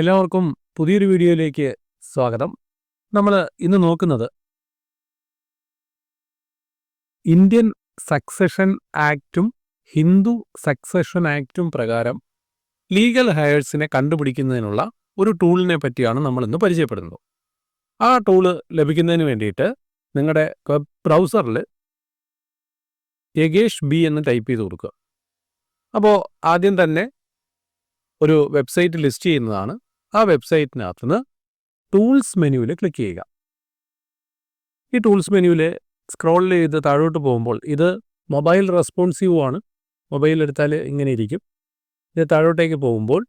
എല്ലാവർക്കും പുതിയൊരു വീഡിയോയിലേക്ക് സ്വാഗതം. നമ്മൾ ഇന്ന് നോക്കുന്നത് ഇന്ത്യൻ സക്സഷൻ ആക്റ്റും ഹിന്ദു സക്സഷൻ ആക്റ്റും പ്രകാരം ലീഗൽ ഹയേഴ്സിനെ കണ്ടുപിടിക്കുന്നതിനുള്ള ഒരു ടൂളിനെ പറ്റിയാണ് നമ്മൾ ഇന്ന് പരിചയപ്പെടുന്നത്. ആ ടൂൾ ലഭിക്കുന്നതിന് വേണ്ടിയിട്ട് നിങ്ങളുടെ വെബ് ബ്രൗസറിൽ യഗേഷ് ബി എന്ന് ടൈപ്പ് ചെയ്ത് കൊടുക്കുക. അപ്പോൾ ആദ്യം തന്നെ ഒരു വെബ്സൈറ്റ് ലിസ്റ്റ് ചെയ്യുന്നതാണ്. ആ വെബ്സൈറ്റിനകത്ത് നിന്ന് ടൂൾസ് മെനുവിൽ ക്ലിക്ക് ചെയ്യുക. ഈ ടൂൾസ് മെനുവിൽ സ്ക്രോൾ ചെയ്ത് താഴോട്ട് പോകുമ്പോൾ ഇത് മൊബൈൽ റെസ്പോൺസീവ് ആണ്. മൊബൈൽ എടുത്താൽ ഇങ്ങനെ ഇരിക്കും. ഇത് താഴോട്ടേക്ക് പോകുമ്പോൾ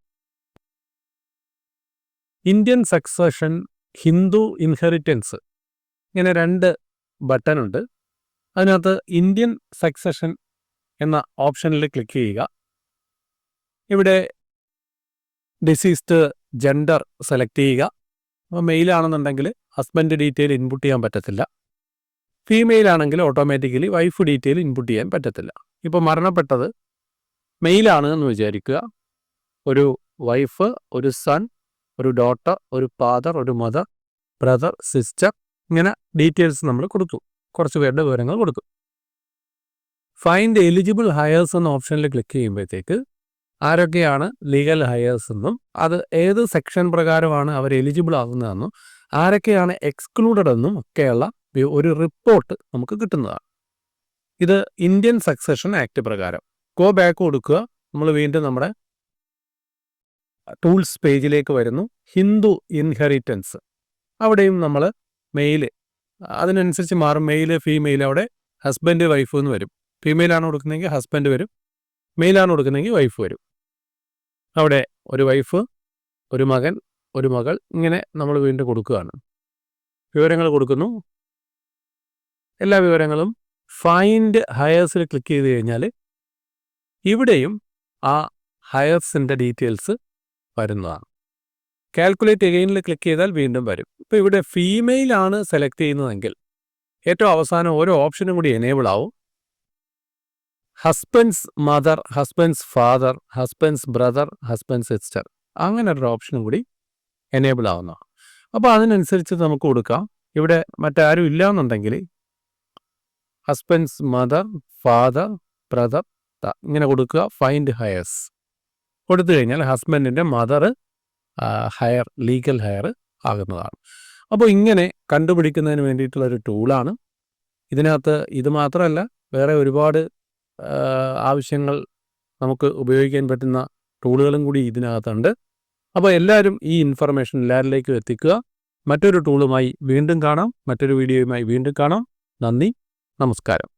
ഇന്ത്യൻ സക്സഷൻ ഹിന്ദു ഇൻഹെറിറ്റൻസ് ഇങ്ങനെ രണ്ട് ബട്ടൺ ഉണ്ട്. അതിനകത്ത് ഇന്ത്യൻ സക്സഷൻ എന്ന ഓപ്ഷനിൽ ക്ലിക്ക് ചെയ്യുക. ഇവിടെ ഡിസീസ്ഡ് ജെൻഡർ സെലക്ട് ചെയ്യുക. അപ്പോൾ മെയിൽ ആണെന്നുണ്ടെങ്കിൽ ഹസ്ബൻഡ് ഡീറ്റെയിൽ ഇൻപുട്ട് ചെയ്യാൻ പറ്റത്തില്ല. ഫീമെയിൽ ആണെങ്കിൽ ഓട്ടോമാറ്റിക്കലി വൈഫ് ഡീറ്റെയിൽ ഇൻപുട്ട് ചെയ്യാൻ പറ്റത്തില്ല. ഇപ്പോൾ മരണപ്പെട്ടത് മെയിലാണ് എന്ന് വിചാരിക്കുക. ഒരു വൈഫ് ഒരു സൺ ഒരു ഡോട്ടർ ഒരു ഫാദർ ഒരു മദർ ബ്രദർ സിസ്റ്റർ ഇങ്ങനെ ഡീറ്റെയിൽസ് നമ്മൾ കൊടുത്തു. കുറച്ച് പേരുടെ വിവരങ്ങൾ കൊടുത്തു. ഫൈൻഡ് എലിജിബിൾ ഹയേഴ്സ് എന്ന ഓപ്ഷനിൽ ക്ലിക്ക് ചെയ്യുമ്പോഴത്തേക്ക് ആരൊക്കെയാണ് ലീഗൽ ഹയേഴ്സ് എന്നും അത് ഏത് സെക്ഷൻ പ്രകാരമാണ് അവർ എലിജിബിൾ ആകുന്നതെന്നും ആരൊക്കെയാണ് എക്സ്ക്ലൂഡഡ് എന്നും ഒക്കെയുള്ള ഒരു റിപ്പോർട്ട് നമുക്ക് കിട്ടുന്നതാണ്. ഇത് ഇന്ത്യൻ സക്സഷൻ ആക്ട് പ്രകാരം. ഗോ ബാക്ക് കൊടുക്കുക. നമ്മൾ വീണ്ടും നമ്മുടെ ടൂൾസ് പേജിലേക്ക് വരുന്നു. ഹിന്ദു ഇൻഹെറിറ്റൻസ്. അവിടെയും നമ്മൾ മെയിൽ അതിനനുസരിച്ച് മാറും. മെയിൽ ഫീമെയിൽ അവിടെ ഹസ്ബൻഡ് വൈഫ് എന്ന് വരും. ഫീമെയിലാണ് കൊടുക്കുന്നതെങ്കിൽ ഹസ്ബൻഡ് വരും. മെയിലാണ് കൊടുക്കുന്നതെങ്കിൽ വൈഫ് വരും. അവിടെ ഒരു വൈഫ് ഒരു മകൻ ഒരു മകൾ ഇങ്ങനെ നമ്മൾ വീണ്ടും കൊടുക്കുകയാണ്. വിവരങ്ങൾ കൊടുക്കുന്നു. എല്ലാ വിവരങ്ങളും ഫൈൻഡ് ഹയേഴ്സിൽ ക്ലിക്ക് ചെയ്ത് കഴിഞ്ഞാൽ ഇവിടെയും ആ ഹയേഴ്സിന്റെ ഡീറ്റെയിൽസ് വരുന്നതാണ്. കാൽക്കുലേറ്റ് എഗെയിനിൽ ക്ലിക്ക് ചെയ്താൽ വീണ്ടും വരും. ഇപ്പോൾ ഇവിടെ ഫീമെയിൽ ആണ് സെലക്ട് ചെയ്യുന്നതെങ്കിൽ ഏറ്റവും അവസാനം ഓരോ ഓപ്ഷനും കൂടി എനേബിൾ ആവും. Husband's mother husband's father husband's brother husband sister അങ്ങനെ ഒരു ഓപ്ഷനും കൂടി എനേബിൾ ആവുന്നതാണ് അപ്പോൾ അതിനനുസരിച്ച് നമുക്ക് കൊടുക്കാം. ഇവിടെ മറ്റാരും ഇല്ല എന്നുണ്ടെങ്കിൽ ഹസ്ബൻഡ്സ് മദർ ഫാദർ ബ്രദർ ഇങ്ങനെ കൊടുക്കുക. ഫൈൻഡ് ഹയർസ് കൊടുത്തു കഴിഞ്ഞാൽ ഹസ്ബൻഡിന്റെ മദർ ഹയർ ലീഗൽ ഹയർ ആകുന്നതാണ്. അപ്പോൾ ഇങ്ങനെ കണ്ടുപിടിക്കുന്നതിന് വേണ്ടിയിട്ടുള്ള ഒരു ടൂളാണ് ഇതിനകത്ത് ഇത് മാത്രമല്ല വേറെ ഒരുപാട് ആവശ്യങ്ങൾ നമുക്ക് ഉപയോഗിക്കാൻ പറ്റുന്ന ടൂളുകളും കൂടി ഇതിനകത്തുണ്ട്. അപ്പോൾ എല്ലാവരും ഈ ഇൻഫർമേഷൻ എല്ലാവരിലേക്കും എത്തിക്കുക. മറ്റൊരു ടൂളുമായി വീണ്ടും കാണാം. മറ്റൊരു വീഡിയോയുമായി വീണ്ടും കാണാം. നന്ദി. നമസ്കാരം.